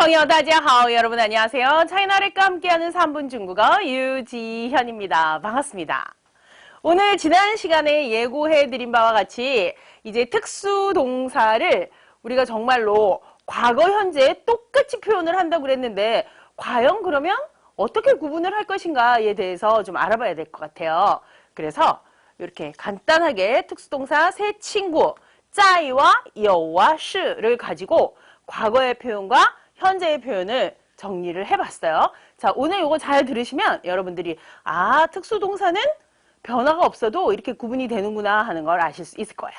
朋友， 다자하오 여러분 안녕하세요. 차이나렉과 함께하는 3분 중국어 유지현입니다. 반갑습니다. 오늘 지난 시간에 예고해드린 바와 같이 이제 특수 동사를 우리가 정말로 과거 현재에 똑같이 표현을 한다고 그랬는데 과연 그러면 어떻게 구분을 할 것인가에 대해서 좀 알아봐야 될 것 같아요. 그래서 이렇게 간단하게 특수동사 새 친구 짜이와 여와 시를 가지고 과거의 표현과 현재의 표현을 정리를 해봤어요. 자, 오늘 이거 잘 들으시면 여러분들이 아, 특수동사는 변화가 없어도 이렇게 구분이 되는구나 하는 걸 아실 수 있을 거예요.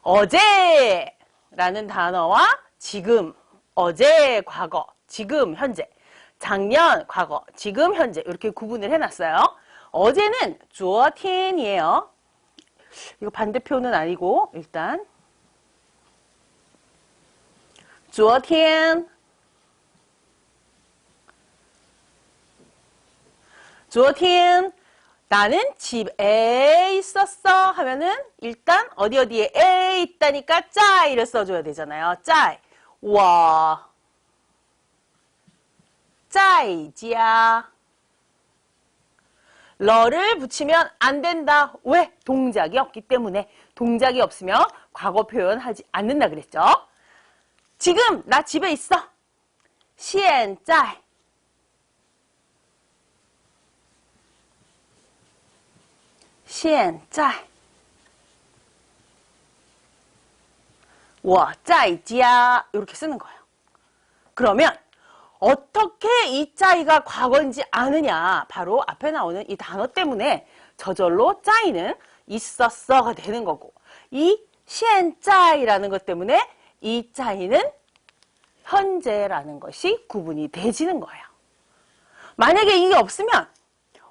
어제라는 단어와 지금, 어제 과거, 지금 현재, 작년 과거, 지금 현재 이렇게 구분을 해놨어요. 어제는 주어틴이에요. 이거 반대표는 아니고 일단 주어틴 昨天 나는 집에 있었어 하면은 일단 어디 어디에 에 있다니까 짜이를 써줘야 되잖아요. 짜이. 와. 짜이지야. 러를 붙이면 안 된다. 왜? 동작이 없기 때문에. 동작이 없으면 과거 표현하지 않는다 그랬죠. 지금 나 집에 있어. 시엔 짜이. 现在我在家 이렇게 쓰는 거예요. 그러면 어떻게 이 짜이가 과거인지 아느냐? 바로 앞에 나오는 이 단어 때문에 저절로 짜이는 있었어가 되는 거고 이现在라는 것 때문에 이 짜이는 현재라는 것이 구분이 되지는 거예요. 만약에 이게 없으면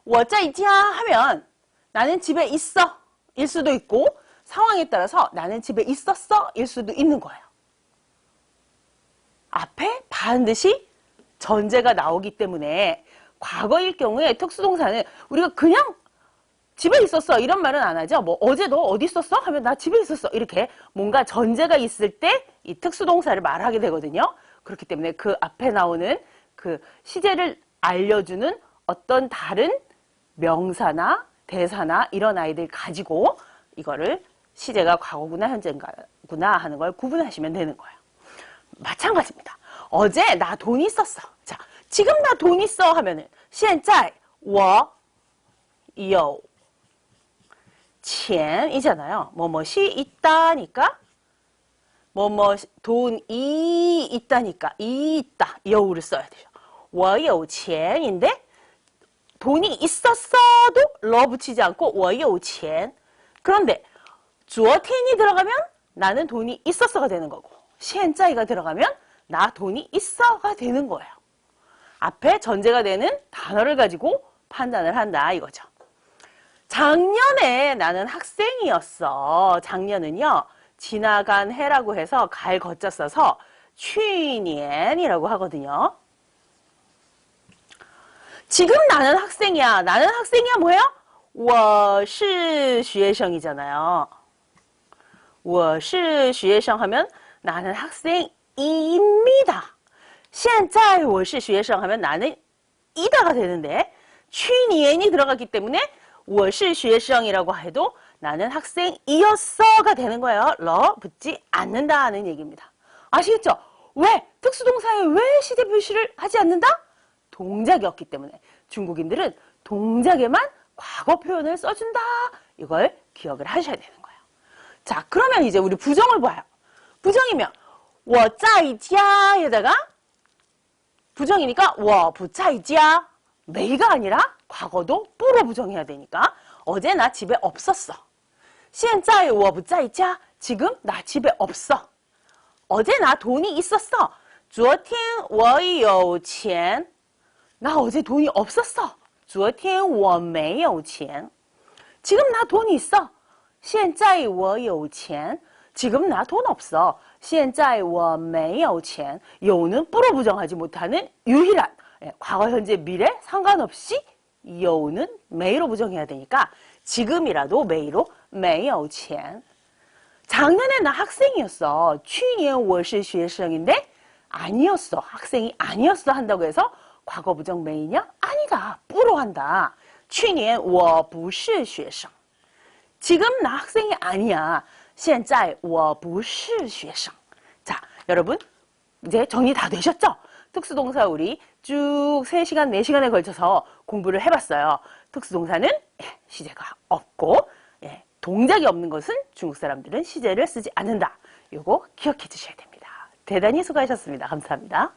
我在家 하면 나는 집에 있어 일 수도 있고 상황에 따라서 나는 집에 있었어 일 수도 있는 거예요. 앞에 반드시 전제가 나오기 때문에 과거일 경우에 특수동사는 우리가 그냥 집에 있었어 이런 말은 안 하죠. 뭐 어제 너 어디 있었어? 하면 나 집에 있었어. 이렇게 뭔가 전제가 있을 때 이 특수동사를 말하게 되거든요. 그렇기 때문에 그 앞에 나오는 그 시제를 알려주는 어떤 다른 명사나 대사나 이런 아이들 가지고 이거를 시제가 과거구나 현재구나 하는 걸 구분하시면 되는 거예요. 마찬가지입니다. 어제 나 돈 있었어. 자, 지금 나 돈 있어 하면은 现在我有钱이잖아요. 뭐뭐시 있다니까 뭐뭐 돈이 있다니까 이 있다 여우를 써야 돼요. 我有钱인데 돈이 있었어도 러 붙이지 않고 我有钱 그런데 昨天이 들어가면 나는 돈이 있었어가 되는 거고 现在가 들어가면 나 돈이 있어가 되는 거예요. 앞에 전제가 되는 단어를 가지고 판단을 한다 이거죠. 작년에 나는 학생이었어. 작년은요. 지나간 해라고 해서 갈 거자 써서 去年이라고 하거든요. 지금 나는 학생이야. 나는 학생이야 뭐예요? 我是学生이잖아요. 我是学生 하면 나는 학생입니다. 现在我是学生 하면 나는 이다가 되는데 去年이 들어갔기 때문에 我是学生이라고 해도 나는 학생이었어가 되는 거예요. 러 붙지 않는다는 얘기입니다. 아시겠죠? 왜? 특수동사에 왜 시제 표시를 하지 않는다? 동작이 없기 때문에 중국인들은 동작에만 과거 표현을 써준다. 이걸 기억을 하셔야 되는 거예요. 자, 그러면 이제 우리 부정을 봐요. 부정이면 我在家에다가 부정이니까 我不在家 매가 아니라 과거도 뿌로 부정해야 되니까 어제 나 집에 없었어. 现在我不在家 지금 나 집에 없어. 어제 나 돈이 있었어. 昨天我有钱 나 어제 돈이 없었어. 昨天我没有钱 지금 나 돈이 있어. 现在我有钱 지금 나 돈 없어. 现在我没有钱 요는 뿌로 부정하지 못하는 유일한 예, 과거, 현재, 미래 상관없이 요는 매로 부정해야 되니까 지금이라도 매로 没有钱 작년에 나 학생이었어. 去年我是学生인데 아니었어. 학생이 아니었어 한다고 해서 과거 부정 메이냐? 아니다. 뿌로한다. 去年我不是学生. 지금 나 학생이 아니야. 现在我不是学生. 자, 여러분 이제 정리 다 되셨죠? 특수동사 우리 쭉 3시간, 4시간에 걸쳐서 공부를 해봤어요. 특수동사는 예, 시제가 없고 예, 동작이 없는 것은 중국 사람들은 시제를 쓰지 않는다. 요거 기억해 주셔야 됩니다. 대단히 수고하셨습니다. 감사합니다.